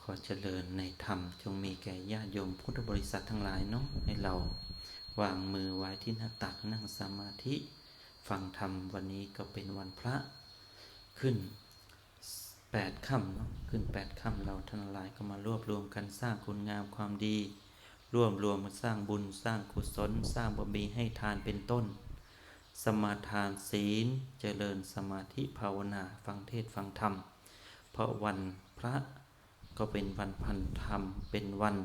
ขอเจริญในธรรมจงมีแก่ญาติโยมพุทธบริษัททั้งหลายเนาะให้เราวางมือไว้ที่หน้าตักนั่งสมาธิ ฟังธรรมวันนี้ก็เป็นวันพระ ขึ้นแปดค่ำเนาะขึ้นแปดค่ำเราทั้งหลายก็มารวบรวมกันสร้างคุณงามความดี ร่วมรวมมาสร้างบุญสร้างกุศล สร้างบารมีให้ทานเป็นต้น สมาทานศีลเจริญสมาธิภาวนา ฟังเทศฟังธรรม เพราะวันพระ ก็เป็นวันพันธรรม เป็นวัน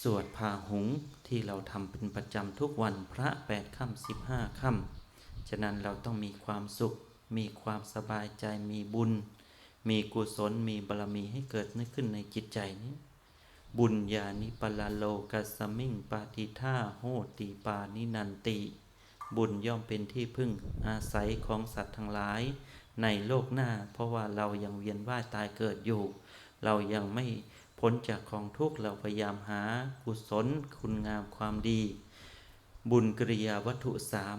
สวดพาหุงที่เราทำเป็นประจำทุกวันพระแปดค่ำสิบห้าค่ำฉะนั้นเราต้องมีความสุข มีความสบายใจมีบุญ มีกุศลมีบารมีให้เกิดขึ้นในจิตใจนี้ บุญญาณิปลาโลกัสสมิงปาติท่าโหติปานินันติบุญย่อมเป็นที่พึ่งอาศัยของสัตว์ทั้งหลาย ในโลกหน้า เพราะว่าเรายังเวียนว่ายตายเกิดอยู่ เรายังไม่พ้นจากของทุกข์เราพยายามหากุศลคุณงามความดี บุญกริยาวัตถุสาม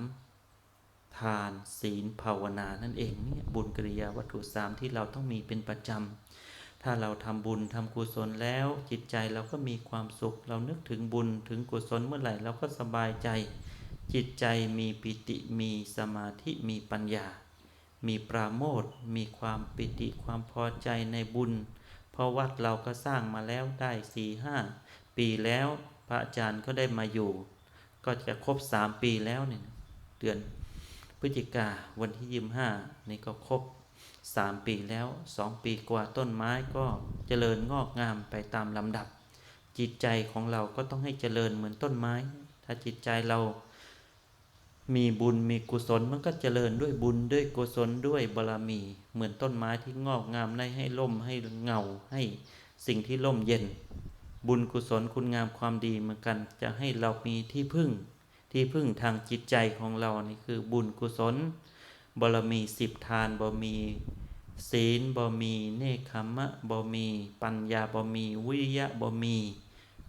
ทานศีลภาวนานั่นเองเนี่ยบุญกริยาวัตถุสามที่เราต้องมีเป็นประจำ ถ้าเราทำบุญทำกุศลแล้ว จิตใจเราก็มีความสุข เรานึกถึงบุญถึงกุศลเมื่อไหร่เราก็สบายใจ จิตใจมีปิติมีสมาธิมีปัญญา มีปราโมทมีความปิติความพอใจในบุญ เพราะวัดเราก็สร้างมาแล้วได้สี่ห้าปีแล้วพระอาจารย์ก็ได้มาอยู่ ก็จะครบสามปีแล้วเนี่ยเดือนพฤศจิกาวันที่ยี่ห้านี่ก็ครบสามปีแล้วสองปีกว่าต้นไม้ก็เจริญงอกงามไปตามลำดับ จิตใจของเราก็ต้องให้เจริญเหมือนต้นไม้ ถ้าจิตใจเรา มีบุญมีกุศลมันก็เจริญด้วยบุญด้วยกุศลด้วยบารมี เหมือนต้นไม้ที่งอกงามได้ให้ล่มให้เงาให้สิ่งที่ล่มเย็น บุญกุศลคุณงามความดีเหมือนกัน จะให้เรามีที่พึ่ง ที่พึ่งทางจิตใจของเรานี่คือบุญกุศลบารมีสิบทานบารมีศีลบารมีเนคขมะบารมี ปัญญาบารมี วิริยะบารมี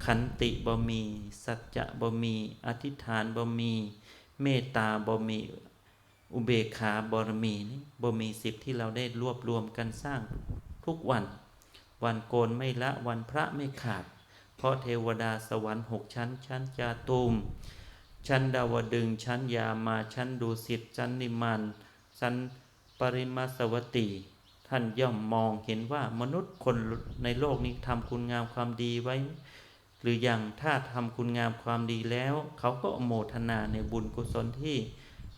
ขันติบารมี สัจจะบารมี อธิษฐานบารมี เมตตาบารมีอุเบกขาบารมีนี่บารมีสิบที่เราได้รวบรวมกันสร้างทุกวัน วันโกนไม่ละวันพระไม่ขาด เพราะเทวดาสวรรค์หกชั้น ชั้นจาตุมชั้นดาวดึงชั้นยามาชั้นดุสิตชั้นนิมานชั้นปริมาสวัตติท่านย่อมมองเห็นว่ามนุษย์คนในโลกนี้ทำคุณงามความดีไว้ หรืออย่างถ้าทำคุณงามความดีแล้ว เขาก็โมทนาในบุญกุศลที่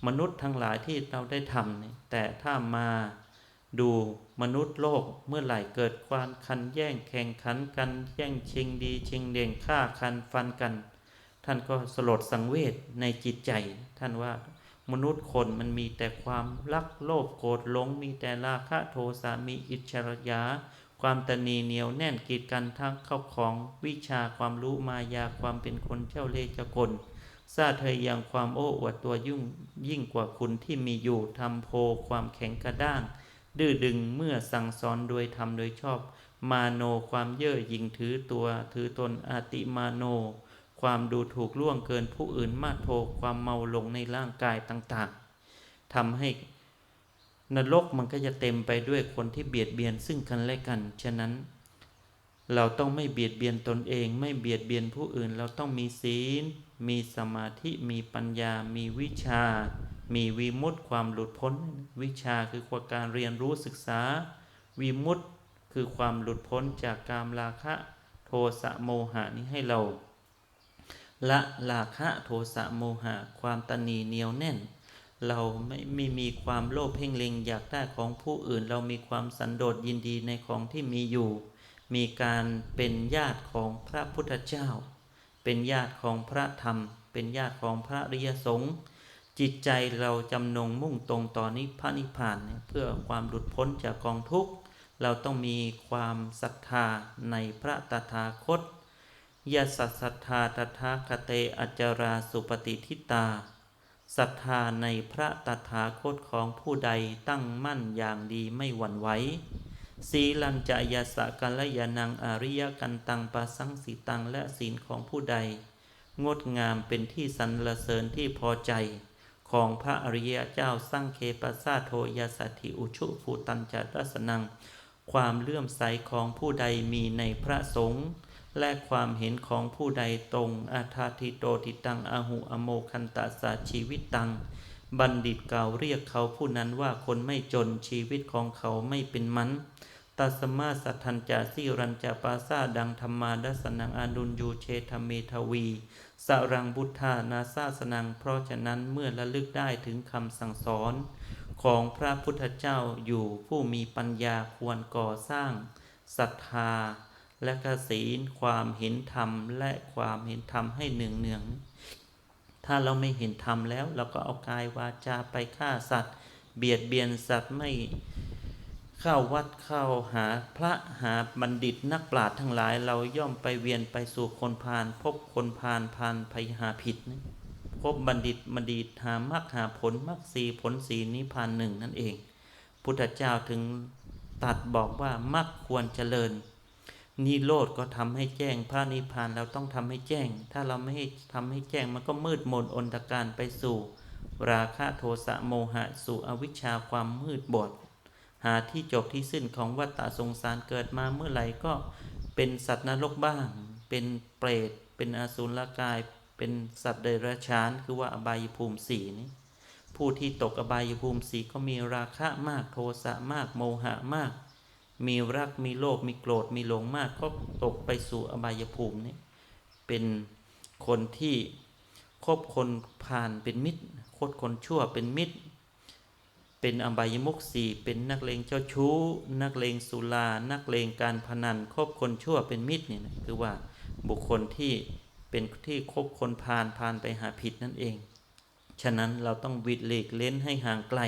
มนุษย์ทั้งหลายที่เราได้ทำเนี่ยแต่ถ้ามาดูมนุษย์โลกเมื่อไหร่เกิดความคันแย่งแข่งขันกัน แย่งชิงดีชิงเด่งฆ่าคันฟันกัน ท่านก็สลดสังเวชในจิตใจ ท่านว่ามนุษย์คนมันมีแต่ความรักโลภโกรธหลง มีแต่ราคะโทสะมีอิจฉายา ความตนีเหนียวแน่นกีดกันทั้งเข้าของวิชาความรู้มายาความเป็นคนเจ้าเล่ห์เจ้ากลซาเธอยังความโอ้อวดตัวยุ่งยิ่งกว่าคุณที่มีอยู่ทำโพความแข็งกระด้าง ดื้อดึงเมื่อสั่งสอนโดยทำโดยชอบ มาโนความเย่อหยิ่งถือตัวถือตนอาติมาโน ความดูถูกล่วงเกินผู้อื่นมาโทความเมาลงในร่างกายต่างๆทำให้ นรกมันก็จะเต็มไปด้วยคนที่เบียดเบียนซึ่งกันและกัน ฉะนั้น เราต้องไม่เบียดเบียนตนเอง ไม่เบียดเบียนผู้อื่น เราต้องมีศีล มีสมาธิ มีปัญญา มีวิชา มีวิมุตติความหลุดพ้น วิชาคือการเรียนรู้ศึกษา วิมุตติคือความหลุดพ้นจากกามราคะ โทสะโมหะนี้ให้เรา ละราคะโทสะโมหะ ความตนีเหนียวแน่น เราไม่ไม่มีความโลภเพ่งเล็งอยากได้ของผู้อื่น เรามีความสันโดษยินดีในของที่มีอยู่ มีการเป็นญาติของพระพุทธเจ้า เป็นญาติของพระธรรม เป็นญาติของพระริยสงฆ์จิตใจเราจำนงมุ่งตรงต่อนิพพานิพานเพื่อความหลุดพ้นจากกองทุกข์เราต้องมีความศรัทธาในพระตถาคตยาสัสศรัทธาตถาคเตอจจาราสุปฏิทิตา ศรัทธาในพระตถาคตของผู้ใดตั้งมั่นอย่างดีไม่หวั่นไหวศีลังจะยาสะกัลยานังอาริยกันตังปะสังสีตังและศีลของผู้ใด งดงามเป็นที่สรรเสริญที่พอใจของพระอริยเจ้าสร้างเคปัสสาโทยาสัตถิอุชุภูตัญจรัสนัง ความเลื่อมใสของผู้ใดมีในพระสงฆ์ และความเห็นของผู้ใดตรง อาทาทิโตติตัง อาหุอโมคันตาสาชีวิตตัง บัณฑิตกล่าวเรียกเขาผู้นั้นว่าคนไม่จนชีวิตของเขาไม่เป็นมันตัสมาสัทธัญจาสิรัญจาปาซาดังธรรมาดัสนังอาดุลยูเชธเมทวีสรังบุทธานาซาสนัง เพราะฉะนั้นเมื่อระลึกได้ถึงคำสั่งสอน ของพระพุทธเจ้าอยู่ผู้มีปัญญาควรก่อสร้างศรัทธา และกศีลความเห็นธรรม และความเห็นธรรมให้เนืองเนืองถ้าเราไม่เห็นธรรมแล้ว เราก็เอากายวาจาไปฆ่าสัตว์ เบียดเบียนสัตว์ไม่เข้าวัดเข้าหาพระหาบัณฑิตนักปราชญ์ทั้งหลาย เราย่อมไปเวียนไปสู่คนพาลพบคนพาลพาลไปหาผิดนะพบบัณฑิตบัณฑิตหามรรคหาผลมรรคสีผลสีนิพพานหนึ่งนั่นเอง พุทธเจ้าถึงตัดบอกว่ามรรคควรเจริญ นิโรธก็ทำให้แจ้ง พระนิพพานเราต้องทำให้แจ้ง ถ้าเราไม่ให้ทำให้แจ้งมันก็มืดมนอนตการไปสู่ ราคะโทสะโมหะสู่อวิชชาความมืดบอดหาที่จบที่สิ้นของวัฏฏะสงสารเกิดมาเมื่อไหร่ก็เป็นสัตว์นรกบ้าง เป็นเปรต เป็นอสูรกาย เป็นสัตว์เดรัจฉาน คือว่าอบายภูมิสีนี้ผู้ที่ตกอบายภูมิสีก็มีราคะมากโทสะมากโมหะมาก มีรักมีโลภมีโกรธมีหลงมากก็ตกไปสู่อบายภูมินี้เป็นคนที่คบคนผ่านเป็นมิตรคบคนชั่วเป็นมิตร เป็นอบายมุกสี่เป็นนักเลงเจ้าชู้ นักเลงสุรานักเลงการพนันคบคนชั่วเป็นมิตรเนี่ยนะคือว่าบุคคลที่เป็นที่คบคนพาลพาลไปหาผิดนั่นเอง ฉะนั้นเราต้องวิดหลีกเล้นให้ห่างไกล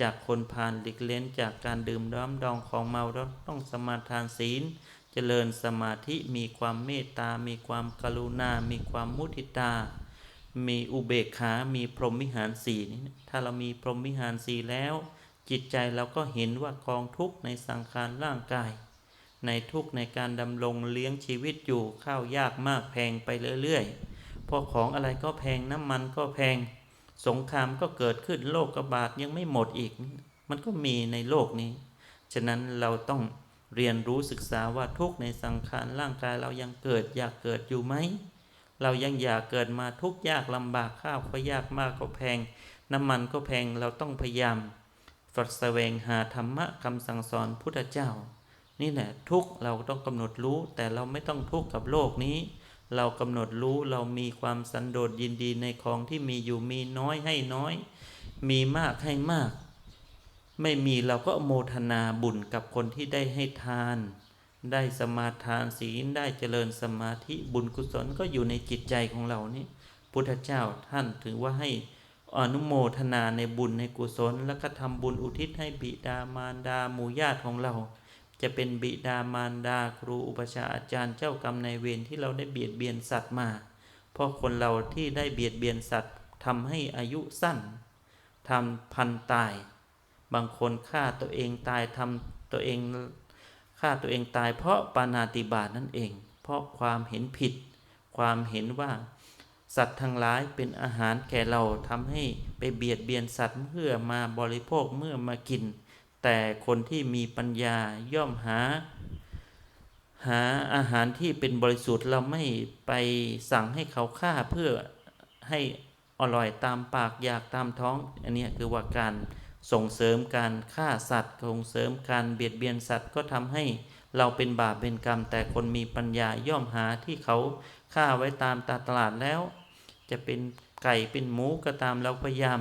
จากคนพาลหลีกเล้นจากการดื่มด้อมดองของเมาเราต้องสมาทานศีล เจริญสมาธิมีความเมตตา มีความกรุณา มีความมุทิตา มีอุเบกขา มีพรหมวิหารสี่นี่ถ้าเรามีพรหมวิหารสี่แล้ว จิตใจเราก็เห็นว่ากองทุกข์ในสังขารร่างกาย ในทุกข์ในการดำรงเลี้ยงชีวิตอยู่ข้าวยากมากแพงไปเรื่อยๆพราะของอะไรก็แพงน้ำมันก็แพง สงครามก็เกิดขึ้นโลกกบาดยังไม่หมดอีก มันก็มีในโลกนี้ ฉะนั้นเราต้องเรียนรู้ศึกษาว่าทุกข์ในสังขารร่างกายเรายังเกิดอยากเกิดอยู่ไหม เรายังอยากเกิดมาทุกข์ยากลำบากข้าวก็ยากมากก็แพง น้ำมันก็แพงเราต้องพยายามฝัดแสวงหาธรรมะคำสั่งสอนพุทธเจ้า นี่แหละทุกข์เราต้องกำหนดรู้แต่เราไม่ต้องทุกข์กับโลกนี้ เรากำหนดรู้เรามีความสันโดษยินดีในของที่มีอยู่มีน้อยให้น้อย มีมากให้มาก ไม่มีเราก็โมทนาบุญกับคนที่ได้ให้ทาน ได้สมาทานศีลได้เจริญสมาธิบุญกุศลก็อยู่ในจิตใจของเรานี่พุทธเจ้าท่านถือว่าให้อนุโมทนาในบุญในกุศล แล้วก็ทำบุญอุทิศให้บิดามารดาหมู่ญาติของเรา จะเป็นบิดามารดาครูอุปชาอาจารย์เจ้ากรรมนายเวรที่เราได้เบียดเบียนสัตว์มา เพราะคนเราที่ได้เบียดเบียนสัตว์ทำให้อายุสั้นทำพันตาย บางคนฆ่าตัวเองตายทำตัวเองฆ่าตัวเองตาย เพราะปานาติบาตนั่นเอง เพราะความเห็นผิด ความเห็นว่า สัตว์ทั้งหลายเป็นอาหารแก่เราทำให้ไปเบียดเบียนสัตว์เพื่อมาบริโภคเมื่อมากิน แต่คนที่มีปัญญาย่อมหา หาอาหารที่เป็นบริสุทธิ์เราไม่ไปสั่งให้เขาฆ่าเพื่อให้อร่อยตามปากอยากตามท้อง อันนี้คือว่าการส่งเสริมการฆ่าสัตว์ส่งเสริมการเบียดเบียนสัตว์ก็ทำให้เราเป็นบาปเป็นกรรม แต่คนมีปัญญาย่อมหาที่เขาฆ่าไว้ตามตาตลาดแล้ว จะเป็นไก่เป็นหมูก็ตามเราพยายาม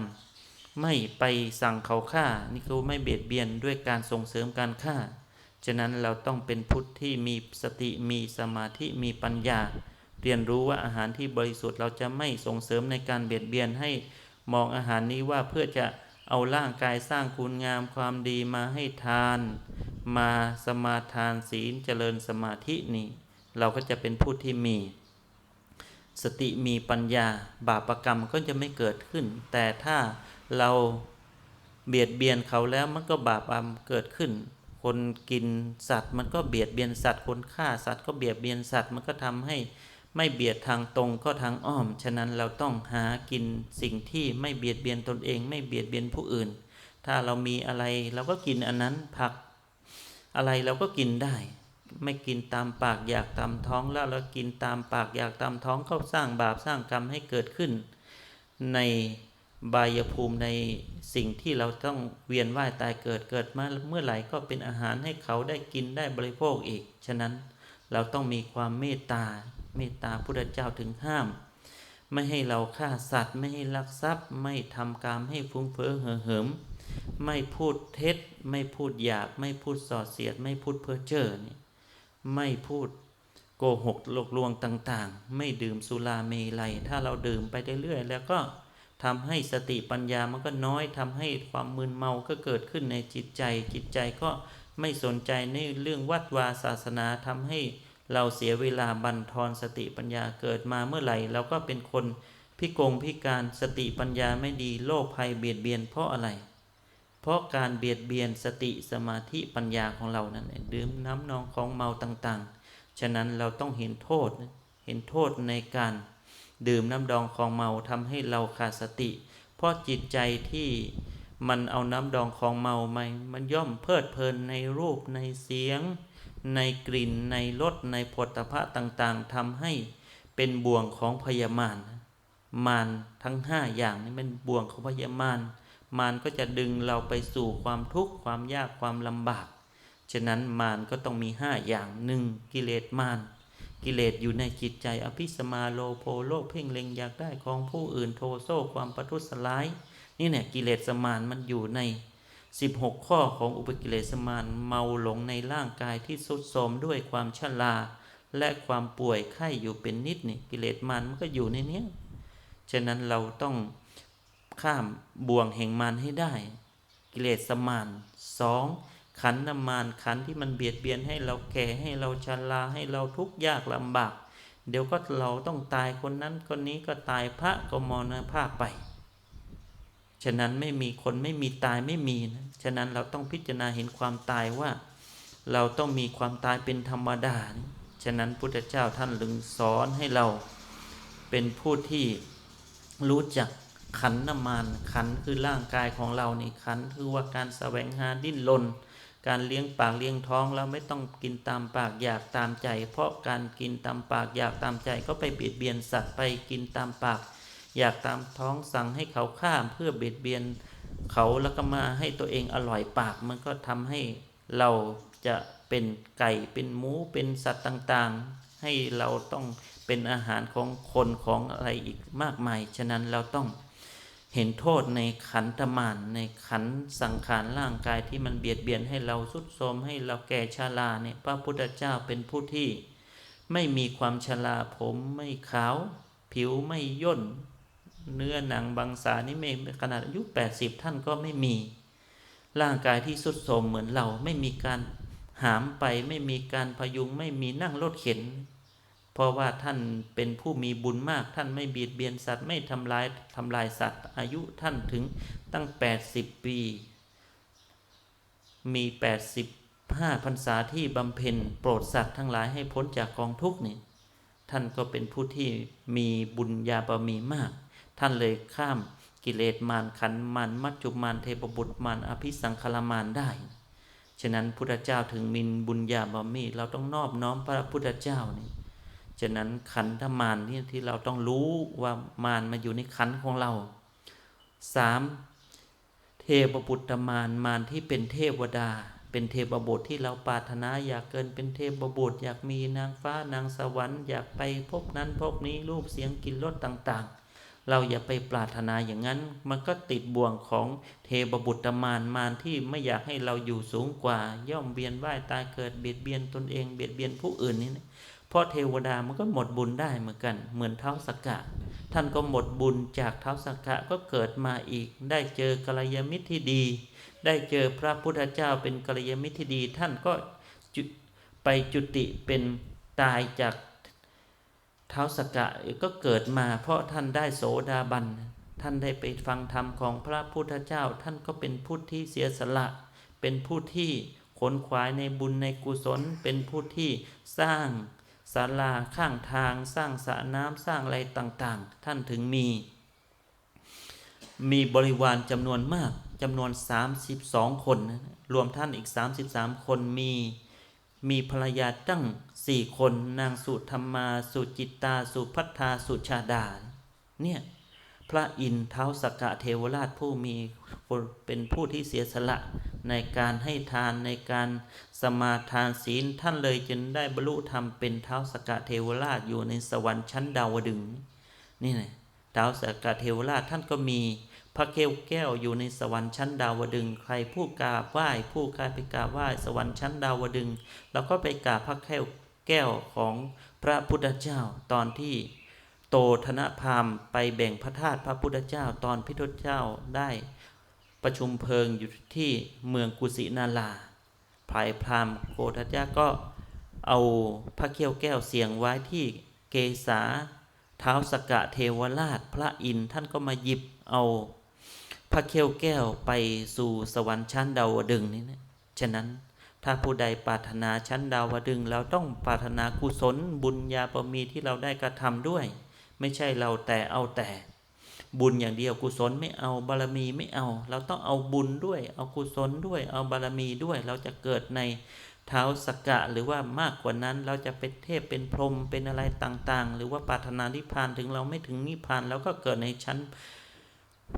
ไม่ไปสั่งเขาฆ่า นี่คือไม่เบียดเบียนด้วยการส่งเสริมการฆ่า ฉะนั้นเราต้องเป็นพุทธที่มีสติมีสมาธิมีปัญญา เรียนรู้ว่าอาหารที่บริสุทธิ์เราจะไม่ส่งเสริมในการเบียดเบียนให้มองอาหารนี้ว่าเพื่อจะเอาร่างกายสร้างคุณงามความดีมาให้ทาน มาสมาทานศีลเจริญสมาธินี่เราก็จะเป็นผู้ที่มี สติมีปัญญา บาปรกรรมก็จะไม่เกิดขึ้น แต่ถ้า เราเบียดเบียนเขาแล้วมันก็บาปกรรมเกิดขึ้น คนกินสัตว์ มันก็เบียดเบียนสัตว์ คนฆ่าสัตว์ก็เบียดเบียนสัตว์ มันก็ทำให้ไม่เบียดทางตรงก็ทางอ้อม ฉะนั้นเราต้องหากินสิ่งที่ไม่เบียดเบียนตนเอง ไม่เบียดเบียนผู้อื่น ถ้าเรามีอะไรเราก็กินอันนั้นผัก อะไรเราก็กินได้ ไม่กินตามปากอยากตามท้องแล้วเรากินตามปากอยากตามท้องก็สร้างบาปสร้างกรรมให้เกิดขึ้น ใน บายภูมิในสิ่งที่เราต้องเวียนว่ายตายเกิดเกิดมาเมื่อไหร่ก็เป็นอาหารให้เขาได้กินได้บริโภคอีก ฉะนั้นเราต้องมีความเมตตา เมตตาพุทธเจ้าถึงห้าม ไม่ให้เราฆ่าสัตว์ ไม่ให้ลักทรัพย์ ไม่ทำกรรมให้ฟุ้งเฟ้อเห่อเหิม ไม่พูดเท็จ ไม่พูดหยาบไม่พูดส่อเสียด ไม่พูดเพ้อเจ้อนี่ไม่พูดโกหกหลอกลวงต่างๆ ไม่ดื่มสุราเมลัย ถ้าเราดื่มไปเรื่อยๆแล้วก็ ทำให้สติปัญญามันก็น้อยทำให้ความมึนเมาก็เกิดขึ้นในจิตใจ จิตใจก็ไม่สนใจในเรื่องวัดวาศาสนาทำให้เราเสียเวลาบันทอนสติปัญญาเกิดมาเมื่อไหร่เราก็เป็นคนพิกงพิการสติปัญญาไม่ดีโรคภัยเบียดเบียนเพราะอะไร เพราะการเบียดเบียนสติสมาธิปัญญาของเรานั่นเองดื่มน้ำนองของเมาต่างๆ ฉะนั้นเราต้องเห็นโทษเห็นโทษในการ ดื่มน้ำดองของเมาทำให้เราขาดสติ เพราะจิตใจที่มันเอาน้ำดองของเมามามันย่อมเพลิดเพลินในรูปในเสียง ในกลิ่นในรสในผลพะต่างๆทำให้เป็นบ่วงของพยามารมารทั้งห้าอย่างนี้เป็นบ่วงของพยามารมารก็จะดึงเราไปสู่ความทุกข์ความยากความลำบาก ฉะนั้นมารก็ต้องมีห้าอย่างหนึ่งกิเลสมาร กิเลสอยู่ในจิตใจอภิสมาโลโภโลภเพ่งเล็งอยากได้ของผู้อื่นโทโซความประทุษร้าย นี่เนี่ยกิเลสมารมันอยู่ใน 16 ข้อของอุปกิเลสมารเมาหลงในร่างกายที่สุดโทมด้วยความชราและความป่วยไข้อยู่เป็นนิดนี่กิเลสมารมันก็อยู่ในเนี้ยฉะนั้นเราต้องข้ามบ่วงแห่งมารให้ได้ กิเลสมารสอง ขันธ์นามารขันที่มันเบียดเบียนให้เราแก่ให้เราชราให้เราทุกข์ยากลำบาก เดี๋ยวก็เราต้องตายคนนั้นคนนี้ก็ตายพระก็มรณภาพไป ฉะนั้นไม่มีคนไม่มีตายไม่มีนะฉะนั้นเราต้องพิจารณาเห็นความตายว่า เราต้องมีความตายเป็นธรรมดานะฉะนั้นพุทธเจ้าท่านลึงสอนให้เราเป็นผู้ที่รู้จักขันธ์นามารขันคือร่างกายของเรานี่ขันคือว่าการแสวงหาดิ้นรน การเลี้ยงปากเลี้ยงท้องแล้วไม่ต้องกินตามปากอยากตามใจ เพราะการกินตามปากอยากตามใจก็ไปเบียดเบียนสัตว์ไปกินตามปาก อยากตามท้องสั่งให้เขาข้ามเพื่อเบียดเบียนเขาแล้วก็มาให้ตัวเองอร่อยปากมันก็ทำให้เราจะเป็นไก่เป็นหมูเป็นสัตว์ต่างๆ ให้เราต้องเป็นอาหารของคนของอะไรอีกมากมาย ฉะนั้นเราต้อง เห็นโทษในขันธมารในขันสังขารร่างกายที่มันเบียดเบียนให้เราสุดโทมให้เราแก่ชราเนี่ยพระพุทธเจ้าเป็นผู้ที่ ไม่มีความชราผมไม่ขาว ผิวไม่ย่น เนื้อหนังบางสานี่ไม่ขนาดอายุ 80 ท่านก็ไม่มี ร่างกายที่สุดโทมเหมือนเราไม่มีการหามไปไม่มีการพยุงไม่มีนั่งรถเข็น เพราะว่าท่านเป็นผู้มีบุญมาก ท่านไม่เบียดเบียนสัตว์ไม่ทำลายทำลายสัตว์ อายุท่านถึงตั้ง 80 ปี มี 85พรรษาที่บำเพ็ญโปรดสัตว์ทั้งหลายให้พ้นจากกองทุกข์นี่ท่านก็เป็นผู้ที่มีบุญญาบารมีมาก ท่านเลยข้ามกิเลสมารขันมารมัจจุมารเทพบุตรมารอภิสังขารมารได้ ฉะนั้นพุทธเจ้าถึงมินบุญญาบารมี เราต้องนอบน้อมพระพุทธเจ้านี่ ฉะนั้นขันธมารที่ที่เราต้องรู้ว่ามารมาอยู่ในขันธ์ของเราสามเทพบุตรมารมารที่เป็นเทวดา เป็นเทพบุตรที่เราปรารถนาอยากเกินเป็นเทพบุตรอยากมีนางฟ้านางสวรรค์อยากไปพบนั้นพบนี้รูปเสียงกลิ่นรสต่างๆ เราอย่าไปปรารถนาอย่างนั้น มันก็ติดบ่วงของเทพบุตรมารมารที่ไม่อยากให้เราอยู่สูงกว่า ย่อมเวียนว่ายตายเกิดเบียดเบียนตนเองเบียดเบียนผู้อื่นนี่นะ ราะเทวดามันก็หมดบุญได้เหมือนกัน เหมือนเท้าสกกะ ท่านก็หมดบุญจากเท้าสกกะก็เกิดมาอีก ได้เจอกัลยาณมิตรที่ดี ได้เจอพระพุทธเจ้าเป็นกัลยาณมิตรที่ดี ท่านก็ไปจุติเป็นตายจากเท้าสกกะก็เกิดมา เพราะท่านได้โสดาบัน ท่านได้ไปฟังธรรมของพระพุทธเจ้า ท่านก็เป็นผู้ที่เสียสละ เป็นผู้ที่ขนขวายในบุญในกุศล เป็นผู้ที่สร้าง ศาลาข้างทางสร้างสระน้ำสร้างอะไรต่างๆ ท่านถึงมี มีบริวารจำนวนมากจำนวน 32 คน รวมท่านอีก 33 คนมีมีภรรยาตั้ง4คนนางสุธรรมาสุจิตตาสุพัฒนาสุชาดา เนี่ย พระอินทร์เท้าสกกะเทวราชผู้มีเป็นผู้ที่เสียสละในการให้ทานในการ สมาทานศีลท่านเลยจึงได้บรรลุธรรมเป็นเท้าสกเทวราชอยู่ในสวรรค์ชั้นดาวดึงนี่ไงเท้าสกเทวราชท่านก็มีพระเกวแก้วอยู่ในสวรรค์ชั้นดาวดึง ใครผู้กราบไหว้ผู้กราบไปกราบไหว้สวรรค์ชั้นดาวดึงส์แล้วก็ไปกราบพระแก้วแก้วของพระพุทธเจ้าตอนที่โตธนพามไปแบ่งพระธาตุพระพุทธเจ้าตอนพิทธเจ้าได้ประชุมเพลิงอยู่ที่เมืองกุสินารา ภายพรามโกธเจ้าก็เอาพระเขี้ยวแก้วเสียงไว้ที่เกษาเท้าสกกะเทวราชพระอินทร์ท่านก็มาหยิบเอาพระเขี้ยวแก้วไปสู่สวรรค์ชั้นดาวดึงนี่นะฉะนั้นถ้าผู้ใดปรารถนาชั้นดาวดึงเราต้องปรารถนากุศลบุญญาบารมีที่เราได้กระทำด้วย ไม่ใช่เราแต่เอาแต่ บุญอย่างเดียวกุศลไม่เอาบารมีไม่เอา เราต้องเอาบุญด้วย เอากุศลด้วย เอาบารมีด้วย เราจะเกิดในเท้าสกกะหรือว่ามากกว่านั้นเราจะเป็นเทพเป็นพรหมเป็นอะไรต่างๆ หรือว่าปรารถนานิพพานถึงเราไม่ถึงนิพพานเราก็เกิดในชั้น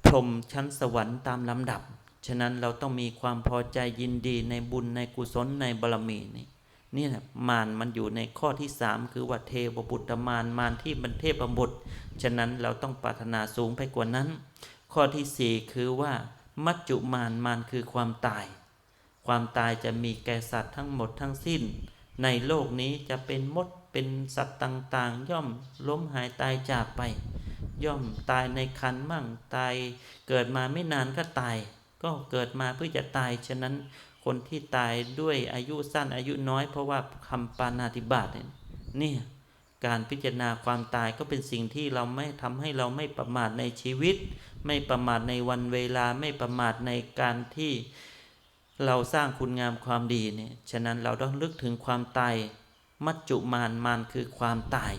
พรหมชั้นสวรรค์ตามลำดับ ฉะนั้นเราต้องมีความพอใจยินดีในบุญในกุศลในบารมีนี่ นี่แหละมารมันอยู่ในข้อที่สามคือว่าเทวบุตรมารมารที่มันเทพบุตรฉะนั้นเราต้องปรารถนาสูงไปกว่านั้น ข้อที่สี่คือว่า มัจจุมารมารคือความตาย ความตายจะมีแก่สัตว์ทั้งหมดทั้งสิ้น ในโลกนี้จะเป็นมดเป็นสัตว์ต่างๆ ย่อมล้มหายตายจากไป ย่อมตายในคันมั่งตาย เกิดมาไม่นานก็ตาย ก็เกิดมาเพื่อจะตายฉะนั้น คนที่ตายด้วยอายุสั้นอายุน้อย เพราะว่าคำปานาติบาตเนี่ยนี่การพิจารณาความตายก็เป็นสิ่งที่เราไม่ทำให้เราไม่ประมาทในชีวิต ไม่ประมาทในวันเวลาไม่ประมาทในการที่เราสร้างคุณงามความดีเนี่ยฉะนั้นเราต้องลึกถึงความตายมัจจุมานมานคือความตาย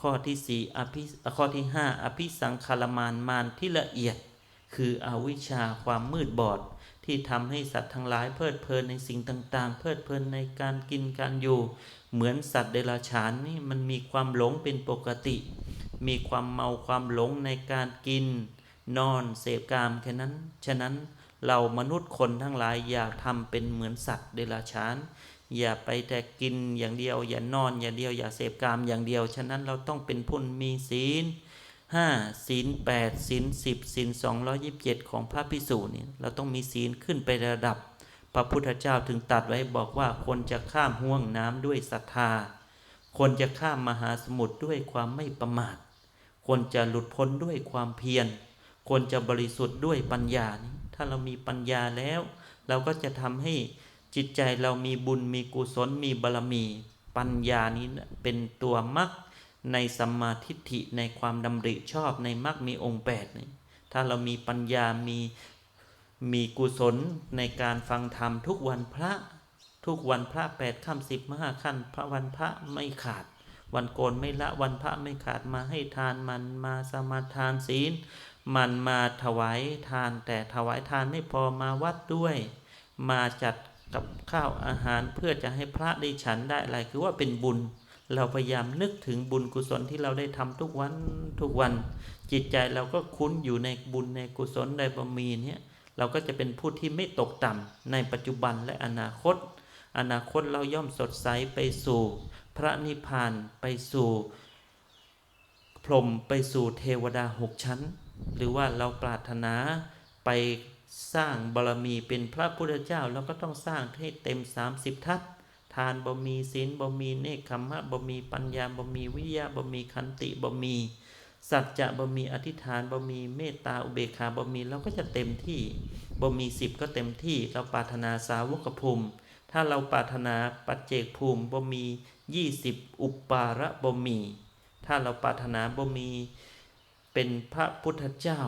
ข้อที่สี่อภิข้อที่ห้าอภิสังขารมานมานที่ละเอียด คืออวิชชาความมืดบอด ที่ทำให้สัตว์ทั้งหลายเพลิดเพลินในสิ่งต่าง ๆ เพลิดเพลินในการกินการอยู่ เหมือนสัตว์เดรัจฉานนี่มันมีความหลงเป็นปกติ มีความเมาความหลงในการกิน นอนเสพกามแค่นั้น ฉะนั้นเรามนุษย์คนทั้งหลายอย่าทำเป็นเหมือนสัตว์เดรัจฉาน อย่าไปแต่กินอย่างเดียว อย่านอนอย่างเดียว อย่าเสพกามอย่างเดียว ฉะนั้นเราต้องเป็นผู้มีศีล ห้าศีลแปดศีลสิบศีลสองร้อยิบเจ็ดของพระพิสูจน์นี่เราต้องมีศีลขึ้นไประดับ พระพุทธเจ้าถึงตัดไว้บอกว่าคนจะข้ามห่วงน้ำด้วยศรัทธา คนจะข้ามมหาสมุทรด้วยความไม่ประมาท คนจะหลุดพ้นด้วยความเพียร คนจะบริสุทธิ์ด้วยปัญญานี่ถ้าเรามีปัญญาแล้ว เราก็จะทำให้จิตใจเรามีบุญมีกุศลมีบารมี ปัญญานี้เป็นตัวมรรค ในสัมมาทิฏฐิในความดำริชอบในมรรคมีองค์แปดนี่ถ้าเรามีปัญญามีมีกุศลในการฟังธรรมทุกวันพระทุกวันพระแปดค่ำสิบมห้าขั้นพระวันพระไม่ขาด วันโกนไม่ละวันพระไม่ขาดมาให้ทานมันมาสมาทานศีล มันมาถวายทานแต่ถวายทานไม่พอมาวัดด้วย มาจัดกับข้าวอาหารเพื่อจะให้พระได้ฉันได้อะไรคือว่าเป็นบุญ เราพยายามนึกถึงบุญกุศลที่เราได้ทำทุกวันทุกวัน จิตใจเราก็คุ้นอยู่ในบุญในกุศลในบารมีเนี่ยเราก็จะเป็นผู้ที่ไม่ตกต่ำในปัจจุบันและอนาคต อนาคตเราย่อมสดใสไปสู่ พระนิพพานไปสู่ พรหมไปสู่เทวดาหกชั้น หรือว่าเราปรารถนาไปสร้างบารมีเป็นพระพุทธเจ้าเราก็ต้องสร้างให้เต็ม 30 ทัศ ทานบ่มีศีลบ่มีเนคขมมะบ่มีปัญญาบ่มีวิริยะบ่มีขันติบ่มี สัจจะบ่มีอธิษฐานบ่มีเมตตาอุเบกขาบ่มีเราก็จะเต็มที่บ่มีสิบก็เต็มที่เราปรารถนาสาวกภูมิถ้าเราปรารถนาปัจเจกภูมิบ่มียี่สิบอุปปาระบ่มี ถ้าเราปรารถนาบ่มี เป็นพระพุทธเจ้า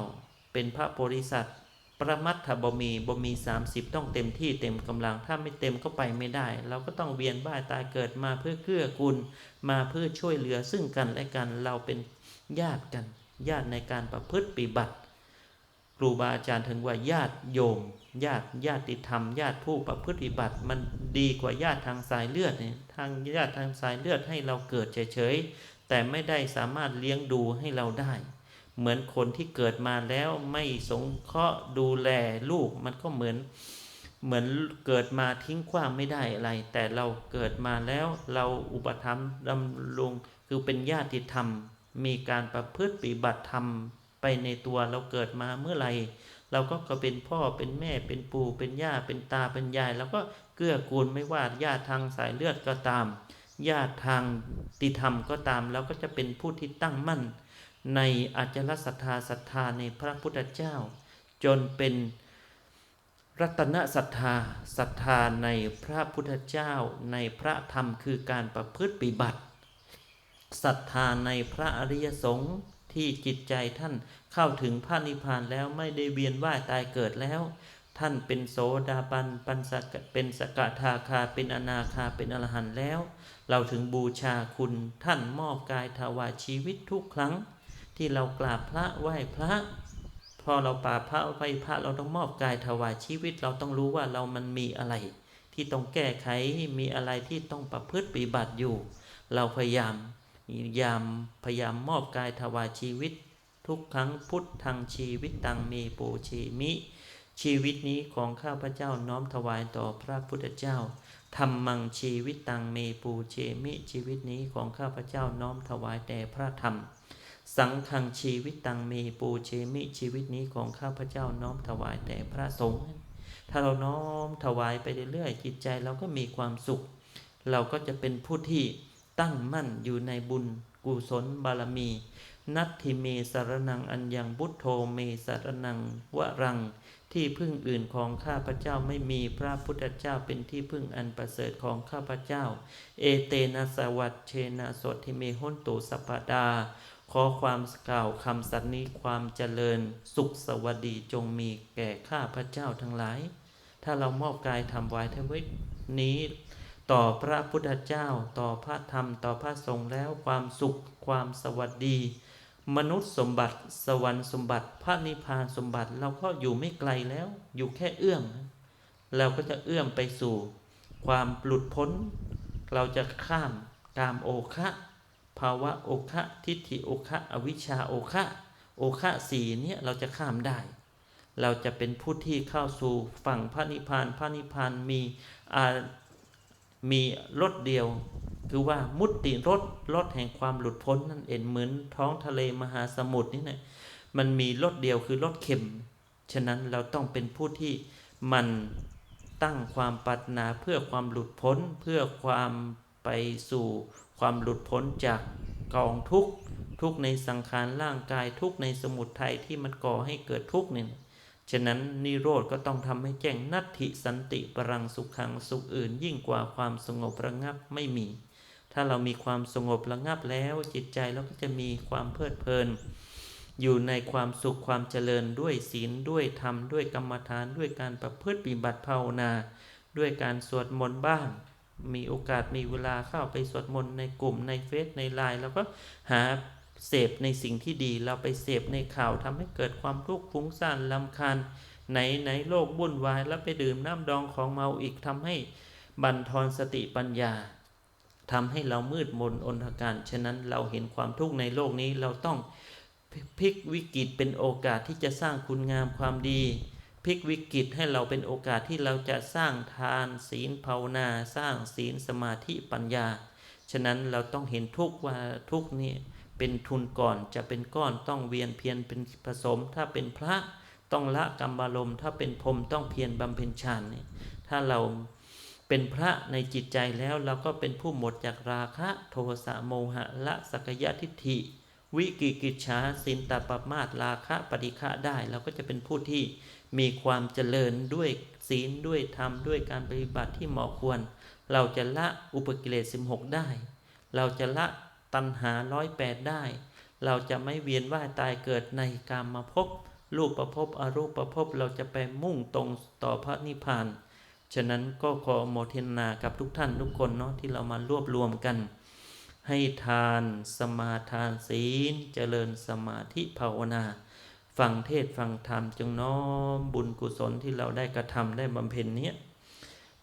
เป็นพระโพธิสัตว์ ประมัตถบมีบมี 30 ต้องเต็มที่เต็มกำลังถ้าไม่เต็มก็ไปไม่ได้ เราก็ต้องเวียนว่ายตายเกิดมาเพื่อเกื้อกูลมาเพื่อช่วยเหลือซึ่งกันและกันเราเป็นญาติกัน ญาติในการประพฤติปฏิบัติ ครูบาอาจารย์ถึงว่าญาติโยม ญาติญาติธรรม ญาติผู้ประพฤติบัติ มันดีกว่าญาติทางสายเลือดเนี่ยทางญาติทางสายเลือดให้เราเกิดเฉยๆแต่ไม่ได้สามารถเลี้ยงดูให้เราได้ เหมือนคนที่เกิดมาแล้วไม่สงเคราะห์ดูแลลูกมันก็เหมือนเหมือนเกิดมาทิ้งขว้างไม่ได้อะไร แต่เราเกิดมาแล้วเราอุปถัมดำรงคือเป็นญาติธรรม มีการประพฤติปฏิบัติธรรมไปในตัวเราเกิดมาเมื่อไหร่เราก็ก็เป็นพ่อเป็นแม่เป็นปู่เป็นย่าเป็นตาเป็นยายแล้วก็เกื้อกูลไม่ว่าญาติทางสายเลือดก็ตามญาติทางติธรรมก็ตามเราก็จะเป็นผู้ที่ตั้งมั่น ในอาจารศรัทธาศรัทธาในพระพุทธเจ้า จนเป็นรัตนศรัทธาศรัทธาในพระพุทธเจ้าในพระธรรมคือการประพฤติปฏิบัติศรัทธาในพระอริยสงฆ์ที่จิตใจท่านเข้าถึงพระนิพพานแล้วไม่ได้เวียนว่ายตายเกิดแล้ว ท่านเป็นโสดาบันปันสกเป็นสกทาคาเป็นอนาคาเป็นอรหันต์แล้ว เราถึงบูชาคุณท่านมอบกายถวายชีวิตทุกครั้ง ที่เรากราบพระไหว้พระ พอเราป่าพระไหว้พระเราต้องมอบกายถวายชีวิต เราต้องรู้ว่าเรามันมีอะไร ที่ต้องแก้ไขมีอะไรที่ต้องประพฤติปฏิบัติอยู่ เราพยายามยามพยายามมอบกายถวายชีวิต ทุกครั้งพุทธังชีวิตตังเมปูชีมิชีวิตนี้ของข้าพเจ้าน้อมถวายต่อพระพุทธเจ้าธรรมังชีวิตตังเมปูเชมิชีวิตนี้ของข้าพเจ้าน้อมถวายแด่พระธรรม สังฆังชีวิตตังเมปูเชมิชีวิตนี้ของข้าพเจ้าน้อมถวายแด่พระสงฆ์ถ้าเราน้อมถวายไปเรื่อยๆจิตใจเราก็มีความสุข เราก็จะเป็นผู้ที่ตั้งมั่นอยู่ในบุญกุศลบารมี นัตถิเมสารนังอัญญังบุตโธเมสารนังวรัง ที่พึ่งอื่นของข้าพเจ้าไม่มีพระพุทธเจ้าเป็นที่พึ่งอันประเสริฐของข้าพเจ้า เอเตนะสวัตเชนะสดทิเมหุนตุสัพดา ขอความกล่าวคำสัตย์นี้ความเจริญสุขสวัสดีจงมีแก่ข้าพระเจ้าทั้งหลาย ถ้าเรามอบกายทำไว้ทวิตนี้ ต่อพระพุทธเจ้า ต่อพระธรรม ต่อพระสงฆ์แล้วความสุขความสวัสดี มนุษย์สมบัติ สวรรค์สมบัติ พระนิพพานสมบัติเราก็อยู่ไม่ไกลแล้ว อยู่แค่เอื้อมเราก็จะเอื้อมไปสู่ ความหลุดพ้น เราจะข้ามกามโอคะ ภาวะโอคะทิฏฐิโอคะอวิชชาโอคะโอคะสี่เนี่ยเราจะข้ามได้ เราจะเป็นผู้ที่เข้าสู่ฝั่งพระนิพพานพระนิพพานมีมีรถเดียว คือว่ามุติรถรถแห่งความหลุดพ้นนั่นเองเหมือนท้องทะเลมหาสมุทรนี่นะมันมีรถเดียวคือรถเข็ม ฉะนั้นเราต้องเป็นผู้ที่มันตั้งความปรารถนาเพื่อความหลุดพ้นเพื่อความไปสู่ ความหลุดพ้นจากกองทุกข์ทุกในสังขารร่างกายทุกในสมุทัยที่มันก่อให้เกิดทุกเนี่ยฉะนั้นนิโรธก็ต้องทำให้แจ้งนัตถิสันติปรังสุขขังสุขอื่น ยิ่งกว่าความสงบระงับไม่มี ถ้าเรามีความสงบระงับแล้วจิตใจเราก็จะมีความเพลิดเพลิน อยู่ในความสุขความเจริญด้วยศีลด้วยธรรมด้วยกรรมฐานด้วยการประพฤติปฏิบัติภาวนา ด้วยการสวดมนต์บ้าง มีโอกาสมีเวลาเข้าไปสวดมนต์ในกลุ่มในเฟซในไลน์แล้วก็หาเสพในสิ่งที่ดีเราไปเสพในข่าวทำให้เกิดความทุกข์ฟุ้งซ่านลำคาญไหนไหนโลกวุ่นวายแล้วไปดื่มน้ำดองของเมาอีกทำให้บั่นทอนสติปัญญาทำให้เรามืดมนอนทการ ฉะนั้นเราเห็นความทุกข์ในโลกนี้เราต้องพลิกวิกฤตเป็นโอกาสที่จะสร้างคุณงามความดี พลิกวิกฤตให้เราเป็นโอกาสที่เราจะสร้างทานศีลภาวนาสร้างศีลสมาธิปัญญา ฉะนั้นเราต้องเห็นทุกว่าทุกนี้เป็นทุนก่อนจะเป็นก้อนต้องเวียนเพียรเป็นผสม ถ้าเป็นพระต้องละกรรมบารมถ้าเป็นพรมต้องเพียรบำเพ็ญฌานนี่ถ้าเราเป็นพระในจิตใจแล้วเราก็เป็นผู้หมดจากราคะโทสะโมหะละสักยะทิฏฐิ วิกิกิจฉาสินตปมาตราคะปฏิฆะได้ เราก็จะเป็นผู้ที่มีความเจริญด้วยศีลด้วยธรรมด้วยการปฏิบัติที่เหมาะควร เราจะละอุปกิเลส16 ได้ เราจะละตัณหาร้อยแปดได้ เราจะไม่เวียนว่ายตายเกิดในกามมาพบรูปประพบอรูปประพบเราจะไปมุ่งตรงต่อพระนิพพาน ฉะนั้นก็ขอโมทนากับทุกท่านทุกคนเนาะที่เรามารวบรวมกัน ให้ทานสมาทานศีล เจริญสมาธิภาวนา ฟังเทศฟังธรรมจงน้อมบุญกุศลที่เราได้กระทำได้บำเพ็ญเนี้ย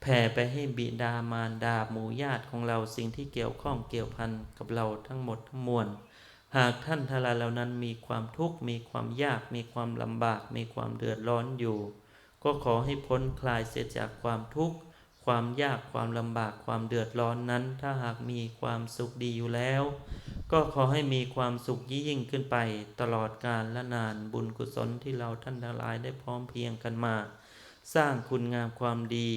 แผ่ไปให้บิดามารดาหมู่ญาติของเราสิ่งที่เกี่ยวข้องเกี่ยวพันกับเราทั้งหมดทั้งมวล หากท่านทลายเหล่านั้นมีความทุกข์มีความยาก มีความลำบาก มีความเดือดร้อนอยู่ ก็ขอให้พ้นคลายเสียจากความทุกข์ ความยากความลำบากความเดือดร้อนนั้น ถ้าหากมีความสุขดีอยู่แล้ว ก็ขอให้มีความสุขยิ่งขึ้นไป ตลอดกาลและนานบุญกุศลที่เราท่านทั้งหลายได้พร้อมเพียงกันมา สร้างคุณงามความดี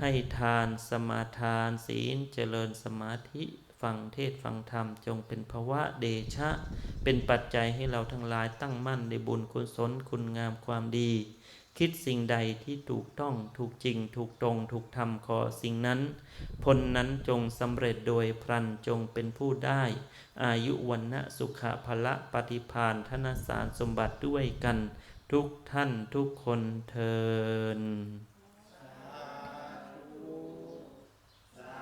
ให้ทานสมาทาน ศีลเจริญสมาธิฟังเทศฟังธรรมจงเป็นภวะเดชะ เป็นปัจจัยให้เราทั้งหลายตั้งมั่นในบุญกุศลคุณงามความดี คิดสิ่งใดที่ถูกต้องถูกจริง ถูกตรง ถูกธรรมขอสิ่งนั้นผลนั้นจงสำเร็จโดยพลันจงเป็นผู้ได้ อายุวันนะสุขภละปฏิพานธนสารสมบัติด้วยกัน ทุกท่านทุกคนเทิน